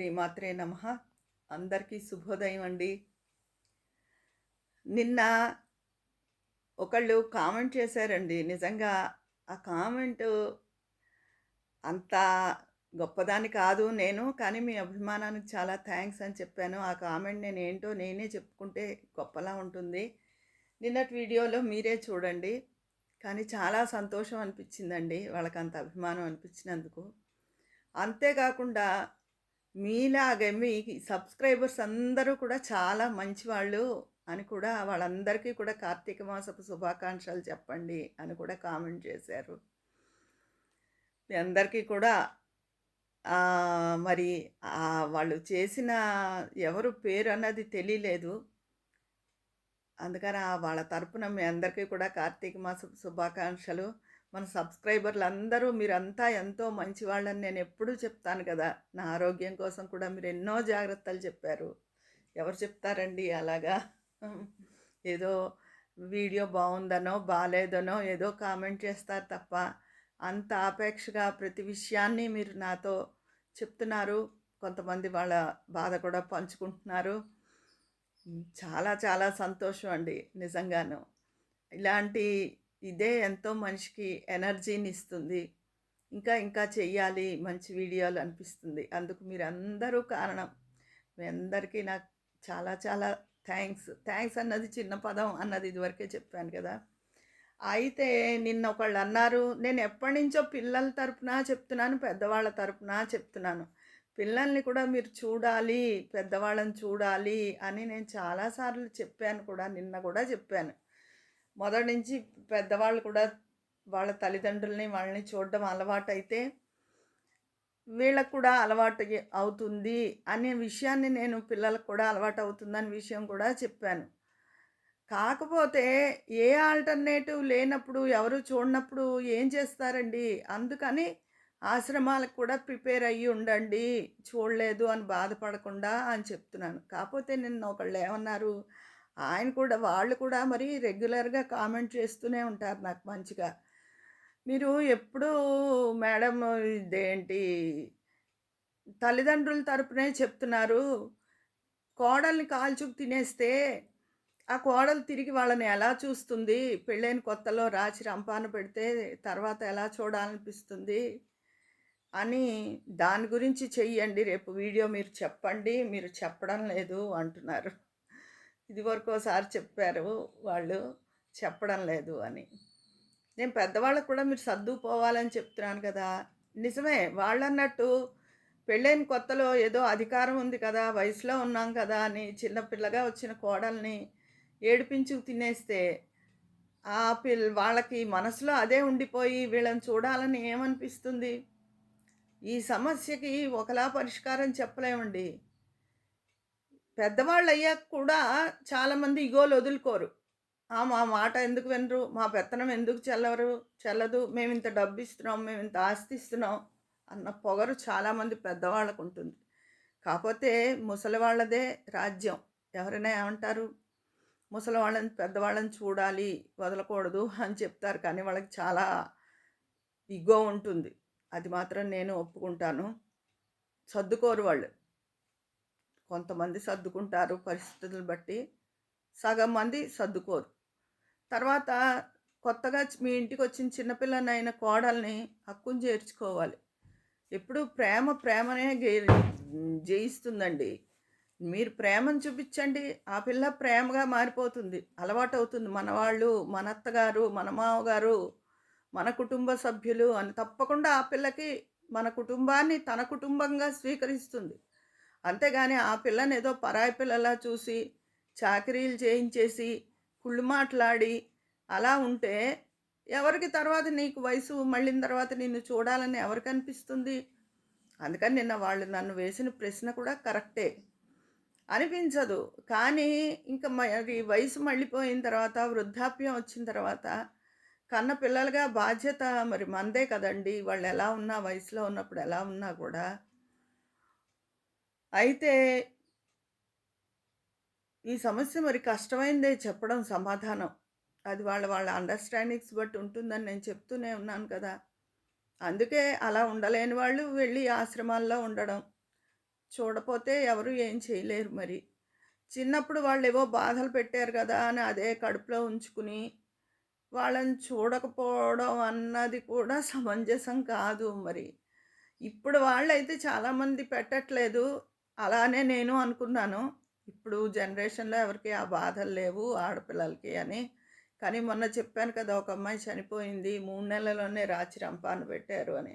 శ్రీమాత్రే నమ. అందరికీ శుభోదయం అండి. నిన్న ఒకళ్ళు కామెంట్ చేశారండి. నిజంగా ఆ కామెంట్ అంత గొప్పదాని కాదు. నేను కానీ మీ అభిమానానికి చాలా థ్యాంక్స్ అని చెప్పాను. ఆ కామెంట్ నేను ఏంటో నేనే చెప్పుకుంటే గొప్పలా ఉంటుంది. నిన్నటి వీడియోలో మీరే చూడండి. కానీ చాలా సంతోషం అనిపించిందండి. వాళ్ళకి అంత అభిమానం అనిపించినందుకు. అంతేకాకుండా మీలాగే మీ సబ్స్క్రైబర్స్ అందరూ కూడా చాలా మంచివాళ్ళు అని కూడా వాళ్ళందరికీ కూడా కార్తీక మాసపు శుభాకాంక్షలు చెప్పండి అని కూడా కామెంట్ చేశారు. మీ అందరికీ కూడా మరి వాళ్ళు చేసిన ఎవరు పేరు అన్నది తెలియలేదు. అందుకని ఆ వాళ్ళ తరపున మీ అందరికీ కూడా కార్తీక మాస శుభాకాంక్షలు. మన సబ్స్క్రైబర్లు అందరూ మీరంతా ఎంతో మంచి వాళ్ళని నేను ఎప్పుడూ చెప్తాను కదా. నా ఆరోగ్యం కోసం కూడా మీరు ఎన్నో జాగ్రత్తలు చెప్పారు. ఎవరు చెప్తారండి అలాగా? ఏదో వీడియో బాగుందనో బాగాలేదనో ఏదో కామెంట్ చేస్తారు తప్ప అంత ఆపేక్షగా ప్రతి విషయాన్ని మీరు నాతో చెప్తున్నారు. కొంతమంది వాళ్ళ బాధ కూడా పంచుకుంటున్నారు. చాలా చాలా సంతోషం అండి నిజంగాను. ఇలాంటి ఇదే ఎంతో మనిషికి ఎనర్జీని ఇస్తుంది ఇంకా ఇంకా చెయ్యాలి మంచి వీడియోలు అనిపిస్తుంది. అందుకు మీరు అందరూ కారణం. మీ అందరికీ నాకు చాలా చాలా థ్యాంక్స్. థ్యాంక్స్ అన్నది చిన్న పదం అన్నది ఇదివరకే చెప్పాను కదా. అయితే నిన్న ఒకళ్ళు అన్నారు నేను ఎప్పటి నుంచో పిల్లల తరపున చెప్తున్నాను పెద్దవాళ్ళ తరపున చెప్తున్నాను. పిల్లల్ని కూడా మీరు చూడాలి పెద్దవాళ్ళని చూడాలి అని నేను చాలాసార్లు చెప్పాను కూడా నిన్న కూడా చెప్పాను. మొదటి నుంచి పెద్దవాళ్ళు కూడా వాళ్ళ తల్లిదండ్రుల్ని వాళ్ళని చూడడం అలవాటైతే వీళ్ళకు కూడా అలవాటు అవుతుంది అనే విషయాన్ని నేను పిల్లలకు కూడా అలవాటు అవుతుందనే విషయం కూడా చెప్పాను. కాకపోతే ఏ ఆల్టర్నేటివ్ లేనప్పుడు ఎవరు చూడనప్పుడు ఏం చేస్తారండి? అందుకని ఆశ్రమాలకు కూడా ప్రిపేర్ అయ్యి ఉండండి చూడలేదు అని బాధపడకుండా అని చెప్తున్నాను. కాకపోతే నిన్న ఒకళ్ళు ఏమన్నారు? ఆయన కూడా వాళ్ళు కూడా మరి రెగ్యులర్గా కామెంట్ చేస్తూనే ఉంటారు నాకు మంచిగా. మీరు ఎప్పుడూ మేడం ఇదేంటి తల్లిదండ్రుల తరపునే చెప్తున్నారు కోడల్ని కాల్చుకు తినేస్తే ఆ కోడలు తిరిగి వాళ్ళని ఎలా చూస్తుంది? పెళ్ళైన కొత్తలో రాచి రంపాన పెడితే తర్వాత ఎలా చూడాలనిపిస్తుంది? అని దాని గురించి చెయ్యండి రేపు వీడియో మీరు చెప్పండి మీరు చెప్పడం లేదు అంటున్నారు. ఇదివరకు ఒకసారి చెప్పారు వాళ్ళు చెప్పడం లేదు అని. నేను పెద్దవాళ్ళకు కూడా మీరు సర్దుకుపోవాలని చెప్తున్నాను కదా. నిజమే వాళ్ళు అన్నట్టు పెళ్ళైన కొత్తలో ఏదో అధికారం ఉంది కదా వయసులో ఉన్నాం కదా అని చిన్నపిల్లగా వచ్చిన కోడల్ని ఏడిపించి తినేస్తే ఆ పిల్ వాళ్ళకి మనసులో అదే ఉండిపోయి వీళ్ళని చూడాలని ఏమనిపిస్తుంది? ఈ సమస్యకి ఒకలా పరిష్కారం చెప్పలేమండి. పెద్దవాళ్ళు అయ్యాక కూడా చాలామంది ఇగోలు వదులుకోరు. "ఆ, మా మాట ఎందుకు వినరు? మా పెత్తనం ఎందుకు చెల్లరు చెల్లదు. మేము ఇంత డబ్బు ఇస్తున్నాం మేము ఇంత ఆస్తి ఇస్తున్నాం అన్న పొగరు చాలామంది పెద్దవాళ్ళకు ఉంటుంది కాకపోతే ముసలి వాళ్ళదే రాజ్యం. ఎవరైనా ఏమంటారు? ముసలి వాళ్ళని పెద్దవాళ్ళని చూడాలి వదలకూడదు అని చెప్తారు. కానీ వాళ్ళకి చాలా ఇగో ఉంటుంది. అది మాత్రం నేను ఒప్పుకుంటాను. సర్దుకోరు వాళ్ళు. కొంతమంది సర్దుకుంటారు పరిస్థితులను బట్టి. సగం మంది సర్దుకోరు. తర్వాత కొత్తగా మీ ఇంటికి వచ్చిన చిన్నపిల్లనైన కోడల్ని హక్కును చేర్చుకోవాలి. ఎప్పుడు ప్రేమ ప్రేమనే గే- జయిస్తుందండి. మీరు ప్రేమను చూపించండి. ఆ పిల్ల ప్రేమగా మారిపోతుంది. అలవాటు అవుతుంది మన వాళ్ళు మన అత్తగారు మన మామగారు మన కుటుంబ సభ్యులు అని తప్పకుండా ఆ పిల్లకి మన కుటుంబాన్ని తన కుటుంబంగా స్వీకరిస్తుంది. అంతేగాని ఆ పిల్లని ఏదో పరాయి పిల్లలా చూసి చాకరీలు చేయించేసి కుళ్ళు మాట్లాడి అలా ఉంటే ఎవరికి తర్వాత నీకు వయసు మళ్ళిన తర్వాత నిన్ను చూడాలని ఎవరికి అనిపిస్తుంది? అందుకని నిన్న వాళ్ళు నన్ను వేసిన ప్రశ్న కూడా కరెక్టే. అనిపించదు. కానీ ఇంకా మరి వయసు మళ్ళీపోయిన తర్వాత వృద్ధాప్యం వచ్చిన తర్వాత కన్న పిల్లలుగా బాధ్యత మరి మందే కదండి. వాళ్ళు ఎలా ఉన్నా వయసులో ఉన్నప్పుడు ఎలా ఉన్నా కూడా అయితే ఈ సమస్య మరి కష్టమైందే చెప్పడం సమాధానం అది వాళ్ళ వాళ్ళ అండర్స్టాండింగ్స్ బట్టి ఉంటుందని నేను చెప్తూనే ఉన్నాను కదా అందుకే అలా ఉండలేని వాళ్ళు వెళ్ళి ఆశ్రమాల్లో ఉండడం చూడపోతే ఎవరు ఏం చేయలేరు మరి. చిన్నప్పుడు వాళ్ళు ఏవో బాధలు పెట్టారు కదా అని అదే కడుపులో ఉంచుకుని, వాళ్ళని చూడకపోవడం అన్నది కూడా సమంజసం కాదు మరి. ఇప్పుడు వాళ్ళైతే చాలామంది పెట్టట్లేదు. అలానే నేను అనుకున్నాను. ఇప్పుడు జనరేషన్‌లో ఎవరికీ ఆ బాధలు లేవు ఆడపిల్లలకి అని. కానీ మొన్న చెప్పాను కదా! ఒక అమ్మాయి చనిపోయింది. మూడు నెలల్లోనే రాచి రంపాను పెట్టారు అని.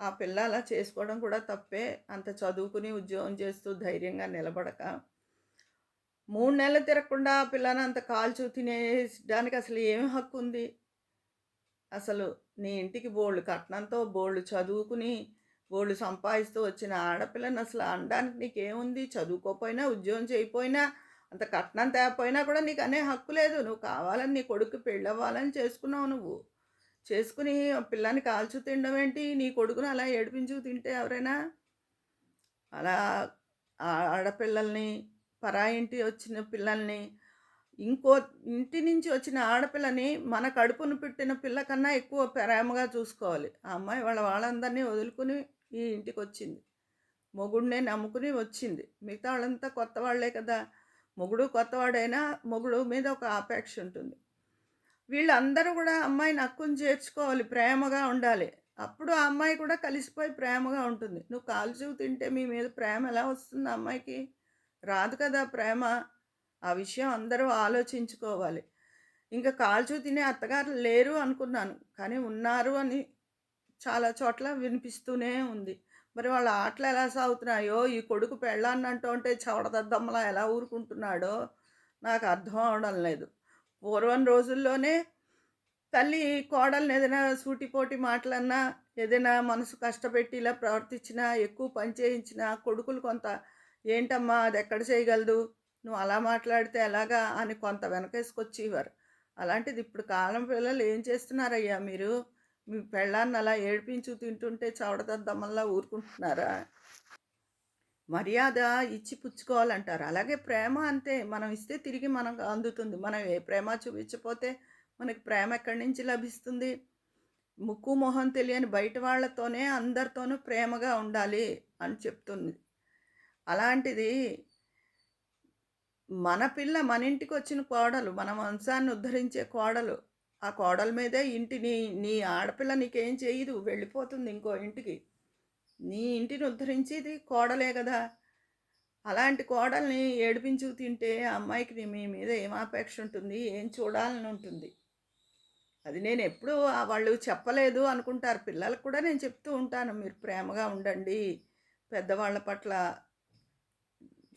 ఆ పిల్ల అలా చేసుకోవడం కూడా తప్పే. అంత చదువుకుని ఉద్యోగం చేస్తూ ధైర్యంగా నిలబడక. మూడు నెలలు తిరగకుండా ఆ పిల్లని అంత కాల్చు తినేయడానికి అసలు ఏమి హక్కు ఉంది అసలు నీ ఇంటికి బోళ్ళు కట్నంతో బోళ్ళు చదువుకుని, వాళ్ళు సంపాదిస్తూ వచ్చిన ఆడపిల్లని అసలు అనడానికి నీకేముంది? చదువుకోకపోయినా, ఉద్యోగం చేయకపోయినా, అంత కట్నం తేపోయినా కూడా నీకు అనే హక్కు లేదు. నువ్వు కావాలని నీ కొడుకు పెళ్ళవ్వాలని చేసుకున్నావు నువ్వు. చేసుకుని పిల్లని కాల్చు తినడం ఏంటి? నీ కొడుకుని అలా ఏడిపించు తింటే ఎవరైనా? అలా ఆడపిల్లల్ని, పరాయింటి వచ్చిన పిల్లల్ని, ఇంకో ఇంటి నుంచి వచ్చిన ఆడపిల్లని మన కడుపును పుట్టిన పిల్ల కన్నా ఎక్కువ ప్రేమగా చూసుకోవాలి. ఆ అమ్మాయి వాళ్ళ వాళ్ళందరినీ వదులుకుని ఈ ఇంటికొచ్చింది. మొగుడినే నమ్ముకుని వచ్చింది. మిగతా వాళ్ళంతా కొత్త వాళ్ళే కదా! మొగుడు కొత్తవాడైనా మొగుడు మీద ఒక ఆపేక్ష ఉంటుంది. వీళ్ళందరూ కూడా అమ్మాయిని అక్కును చేర్చుకోవాలి. ప్రేమగా ఉండాలి. అప్పుడు ఆ అమ్మాయి కూడా కలిసిపోయి ప్రేమగా ఉంటుంది. నువ్వు కాల్చూ తింటే మీ మీద ప్రేమ ఎలా వస్తుంది అమ్మాయికి? రాదు కదా ప్రేమ. ఆ విషయం అందరూ ఆలోచించుకోవాలి. ఇంకా కాల్చు తినే అత్తగారు లేరు అనుకున్నాను. కానీ ఉన్నారు అని చాలా చోట్ల వినిపిస్తూనే ఉంది. మరి వాళ్ళ ఆటలు ఎలా సాగుతున్నాయో, ఈ కొడుకు పెళ్ళాన్నంటూ ఉంటే చవడదద్దమ్మలా ఎలా ఊరుకుంటున్నాడో నాకు అర్థం అవడం లేదు. పూర్వం రోజుల్లోనే తల్లి కోడల్ని ఏదైనా సూటిపోటి మాటలన్నా, ఏదైనా మనసు కష్టపెట్టి ఇలా ప్రవర్తించినా, ఎక్కువ పని చేయించినా కొడుకులు కొంత ఏంటమ్మా అది ఎక్కడ చేయగలదు? నువ్వు అలా మాట్లాడితే ఎలాగా? అని కొంత వెనకేసుకొచ్చేవారు. అలాంటిది ఇప్పుడు కాలం పిల్లలు ఏం చేస్తున్నారయ్యా మీరు? మీ పెళ్ళాన్ని అలా ఏడిపించు తింటుంటే చవడదద్దమ్మల్లా ఊరుకుంటున్నారా? మర్యాద ఇచ్చి పుచ్చుకోవాలంటారు. అలాగే ప్రేమ అంతే. మనం ఇస్తే తిరిగి మనకు అందుతుంది. మనం ఏ ప్రేమ చూపించకపోతే మనకి ప్రేమ ఎక్కడి నుంచి లభిస్తుంది? ముక్కు, మొహం తెలియని బయట వాళ్ళతోనే అందరితోనూ ప్రేమగా ఉండాలి అని చెప్తుంది. అలాంటిది మన పిల్ల మన ఇంటికి వచ్చిన కోడలు, మన వంశాన్ని ఉద్ధరించే కోడలు. ఆ కోడల మీదే ఇంటిని నీ ఆడపిల్ల నీకేం చేయదు. వెళ్ళిపోతుంది ఇంకో ఇంటికి. నీ ఇంటిని ఉద్ధరించేది కోడలే కదా అలాంటి కోడల్ని ఏడిపించు తింటే ఆ అమ్మాయికి మీ మీద ఏం ఆపేక్ష ఉంటుంది? ఏం చూడాలని ఉంటుంది? అది నేను ఎప్పుడూ వాళ్ళు చెప్పలేదు అనుకుంటారు. పిల్లలకి కూడా నేను చెప్తూ ఉంటాను. మీరు ప్రేమగా ఉండండి. పెద్దవాళ్ళ పట్ల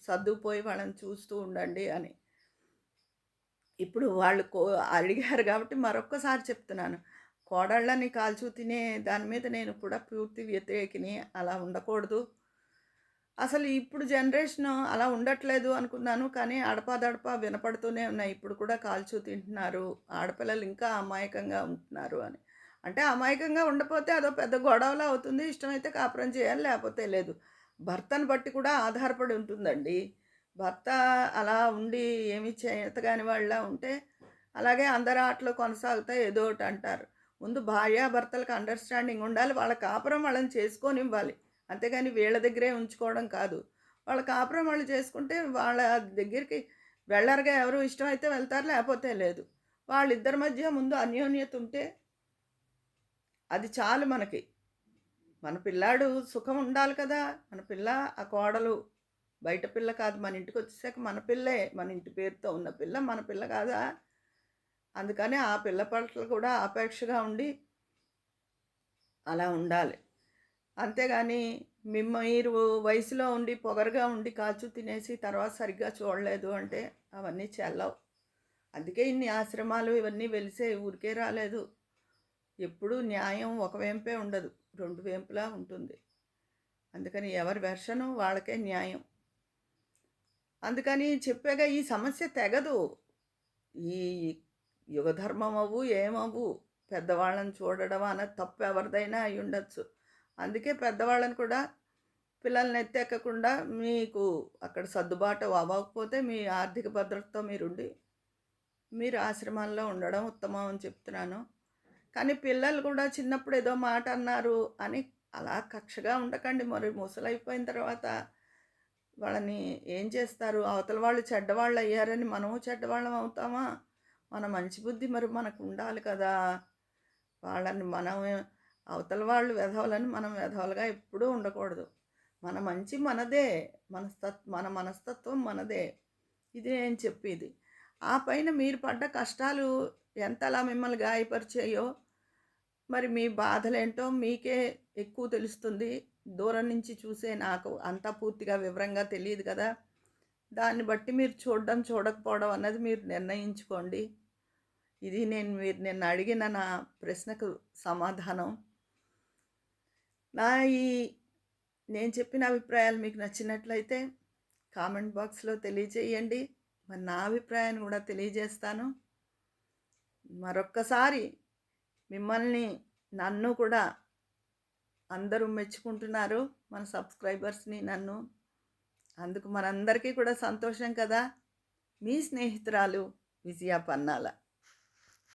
సర్దుకుపోయి వాళ్ళని చూస్తూ ఉండండి అని. ఇప్పుడు వాళ్ళు కో అడిగారు కాబట్టి మరొక్కసారి చెప్తున్నాను. కోడళ్ళని కాల్చు తినే దాని మీద నేను కూడా పూర్తి వ్యతిరేకిని. అలా ఉండకూడదు. అసలు ఇప్పుడు జనరేషన్ అలా ఉండట్లేదు అనుకున్నాను. కానీ అడపాదడపా వినపడుతూనే ఉన్నాయి. ఇప్పుడు కూడా కాల్చు తింటున్నారు. ఆడపిల్లలు ఇంకా అమాయకంగా ఉంటున్నారు అని. అంటే అమాయకంగా ఉండపోతే అదో పెద్ద గొడవలా అవుతుంది. ఇష్టమైతే కాపురం చేయాలి. లేకపోతే లేదు. భర్తను బట్టి కూడా ఆధారపడి ఉంటుందండి. భర్త అలా ఉండి ఏమి చేతగాని వాళ్ళలా ఉంటే అలాగే అందరి ఆటలు కొనసాగుతాయి. ఏదో ఒకటి అంటారు. ముందు భార్యాభర్తలకు అండర్‌స్టాండింగ్ ఉండాలి. వాళ్ళ కాపురం వాళ్ళని చేసుకొని ఇవ్వాలి అంతేగాని వీళ్ళ దగ్గరే ఉంచుకోవడం కాదు. వాళ్ళ కాపురం వాళ్ళు చేసుకుంటే వాళ్ళ దగ్గరికి వెళ్ళరుగా ఎవరు ఇష్టమైతే వెళ్తారు. లేకపోతే లేదు. వాళ్ళిద్దరి మధ్య ముందు అన్యోన్యత ఉంటే అది చాలు మనకి. మన పిల్లాడు సుఖం ఉండాలి కదా! మన పిల్ల, ఆ కోడలు బయట పిల్ల కాదు. మన ఇంటికి వచ్చేసాక మన పిల్లే. మన ఇంటి పేరుతో ఉన్న పిల్ల మన పిల్ల కాదా? అందుకని ఆ పిల్ల పట్ల కూడా ఆపేక్షగా ఉండి అలా ఉండాలి. అంతేగాని మిమ్మ మీరు వయసులో ఉండి, పొగరుగా ఉండి కాల్చు తినేసి తర్వాత సరిగ్గా చూడలేదు అంటే అవన్నీ చెల్లవు. అందుకే ఇన్ని ఆశ్రమాలు ఇవన్నీ వెలిసే ఊరికే రాలేదు. ఎప్పుడూ న్యాయం ఒక వేంపే ఉండదు. రెండు వేంపులా ఉంటుంది. అందుకని ఎవరి వెర్షను వాళ్ళకే న్యాయం. అందుకని చెప్పాగా ఈ సమస్య తెగదు. ఈ యుగధర్మం అవ్వు, ఏమవ్వు పెద్దవాళ్ళని చూడడం అన్నది తప్పు ఎవరిదైనా అయ్యుండొచ్చు. అందుకే పెద్దవాళ్ళని కూడా పిల్లల్ని ఎత్తెక్కకుండా మీకు అక్కడ సర్దుబాటు అవ్వకపోతే మీ ఆర్థిక భద్రతతో మీరుండి, మీరు ఆశ్రమాల్లో ఉండడం ఉత్తమం అని చెప్తున్నాను. కానీ పిల్లలు కూడా చిన్నప్పుడు ఏదో మాట అన్నారు అని అలా కక్షగా ఉండకండి. మరి ముసలైపోయిన తర్వాత వాళ్ళని ఏం చేస్తారు? అవతల వాళ్ళు చెడ్డవాళ్ళు అయ్యారని మనము చెడ్డవాళ్ళం అవుతామా? మన మంచి బుద్ధి మరి మనకు ఉండాలి కదా. వాళ్ళని మనం అవతల వాళ్ళు వెధవలని మనం వెధవలుగా ఎప్పుడూ ఉండకూడదు. మన మంచి మనదే. మనస్తత్ మన మనస్తత్వం మనదే. ఇది నేను చెప్పేది. ఆ పైన మీరు పడ్డ కష్టాలు ఎంతలా మిమ్మల్ని గాయపరిచాయో మరి మీ బాధలేంటో మీకే ఎక్కువ తెలుస్తుంది. దూరం నుంచి చూసే నాకు అంతా పూర్తిగా వివరంగా తెలియదు కదా. దాన్ని బట్టి మీరు చూడడం చూడకపోవడం అన్నది మీరు నిర్ణయించుకోండి. ఇది నేను మీరు నిన్న అడిగిన నా ప్రశ్నకు సమాధానం. నా ఈ నేను చెప్పిన అభిప్రాయాలు మీకు నచ్చినట్లయితే కామెంట్ బాక్స్లో తెలియజేయండి. మరి నా అభిప్రాయాన్ని కూడా తెలియజేస్తాను. మరొక్కసారి మిమ్మల్ని నన్ను కూడా అందరూ మెచ్చుకుంటున్నారు మన సబ్స్క్రైబర్స్ని నన్ను. అందుకు మనందరికీ కూడా సంతోషం కదా. మీ స్నేహితురాలు విజయ పన్నాల.